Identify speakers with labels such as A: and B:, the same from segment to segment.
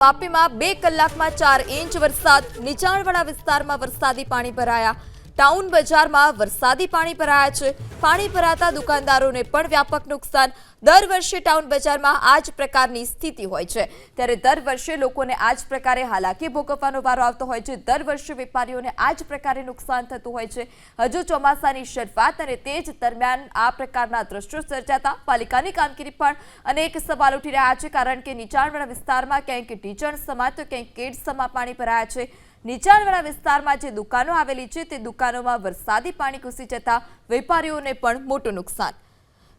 A: વાપીમાં બે કલાકમાં ચાર ઇંચ વરસાદ નીચાણવાળા વિસ્તારમાં વરસાદી પાણી ભરાયા. ટાઉન બજારમાં વરસાદી પાણી ભરાયા છે. પાણી ભરાતા દુકાનદારોને પણ વ્યાપક નુકસાન. દર વર્ષે ટાઉન બજારમાં આ જ પ્રકારની સ્થિતિ હોય છે. ત્યારે દર વર્ષે લોકોને આ જ પ્રકારે હાલાકી ભોગવવાનો વારો આવતો હોય છે. દર વર્ષે વેપારીઓને આ જ પ્રકારે નુકસાન થતું હોય છે. હજુ ચોમાસાની શરૂઆત અને તે જ દરમિયાન આ પ્રકારના દ્રશ્યો સર્જાતા પાલિકાની કામગીરી પણ અનેક સવાલ ઉઠી રહ્યા છે. કારણ કે નીચાણવાળા વિસ્તારમાં ક્યાંક ઢીચણ સમા તો ક્યાંક કેડ સમા પાણી ભરાયા છે. નીચાણવાળા વિસ્તારમાં જે દુકાનો આવેલી છે, તે દુકાનોમાં વરસાદી પાણી ઘૂસી જતા વેપારીઓને પણ મોટું નુકસાન.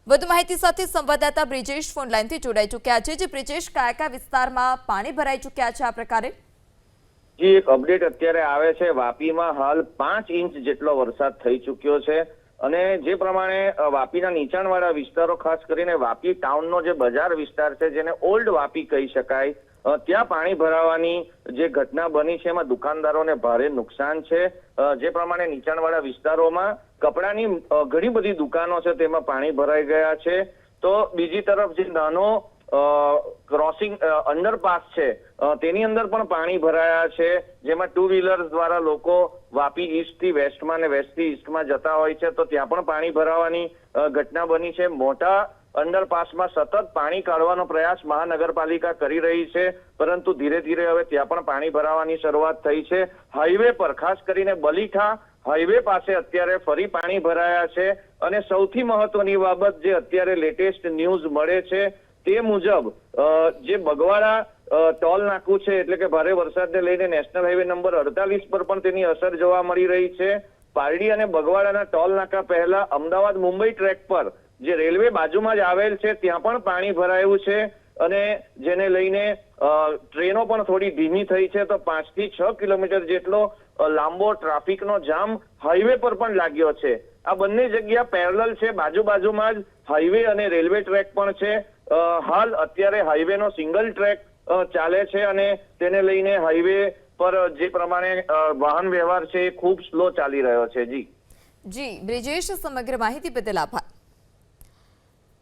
A: વધુ માહિતી સાથે સંવાદદાતા બ્રિજેશ ફોન લાઈનથી જોડાઈ ચૂક્યા છે. જે બ્રિજેશ કયા કયા વિસ્તારમાં પાણી ભરાઈ ચૂક્યા છે આ પ્રકારે?
B: જી, એક અપડેટ અત્યારે આવે છે. વાપીમાં હાલ પાંચ ઇંચ જેટલો વરસાદ થઈ ચુક્યો છે અને જે પ્રમાણે વાપીના નીચાણવાળા વિસ્તારો, ખાસ કરીને વાપી ટાઉનનો જે બજાર વિસ્તાર છે, જેને ઓલ્ડ વાપી કહી શકાય ત્યાં પાણી ભરાવાની જે ઘટના બની છે, એમાં દુકાનદારોને ભારે નુકસાન છે. જે પ્રમાણે નીચાણવાળા વિસ્તારોમાં કપડાની ઘણી બધી દુકાનો છે, તેમાં પાણી ભરાઈ ગયા છે. તો બીજી તરફ જે નાનો ક્રોસિંગ અંડરપાસ છે તેની અંદર પણ પાણી ભરાયા છે. જેમાં ટુ વ્હીલર્સ દ્વારા લોકો વાપી ઈસ્ટથી વેસ્ટમાં અને વેસ્ટથી ઈસ્ટમાં જતા હોય છે. તો ત્યાં પણ પાણી ભરાવાની ઘટના બની છે. મોટા અંડરપાસમાં સતત પાણી કાઢવાનો પ્રયાસ મહાનગરપાલિકા કરી રહી છે, પરંતુ ધીરે ધીરે હવે ત્યાં પણ પાણી ભરાવાની શરૂઆત થઈ છે. હાઈવે પર, ખાસ કરીને બલીઠા હાઈવે પાસે અત્યારે ફરી પાણી ભરાયા છે અને સૌથી મહત્વની બાબત જે અત્યારે લેટેસ્ટ ન્યૂઝ મળે છે, તે મુજબ જે બગવાડા ટોલ નાકું છે, એટલે કે ભારે વરસાદને લઈને નેશનલ હાઈવે નંબર અડતાલીસ પર પણ તેની અસર જોવા મળી રહી છે. પારડી અને બગવાડાના ટોલ નાકા પહેલા અમદાવાદ મુંબઈ ટ્રેક પર જે રેલવે બાજુમાં જ આવેલ છે, ત્યાં પણ પાણી ભરાયું છે અને જેને લઈને ટ્રેનો પણ થોડી ધીમી થઈ છે, તો પાંચથી છ કિલોમીટર જેટલો લાંબો ટ્રાફિકનો જામ હાઈવે પર પણ લાગ્યો છે. આ બંને જગ્યા પેરેલલ છે બાજુ બાજુમાં જ હાઈવે અને રેલવે ટ્રેક પણ છે. હાલ અત્યારે હાઈવેનો સિંગલ ટ્રેક ચાલે છે અને તેને લઈને હાઈવે પર જે પ્રમાણે વાહન વ્યવહાર છે એ ખૂબ સ્લો ચાલી રહ્યો છે. જી.
A: જી, બ્રિજેશ, સમગ્ર માહિતી બદલ આભાર.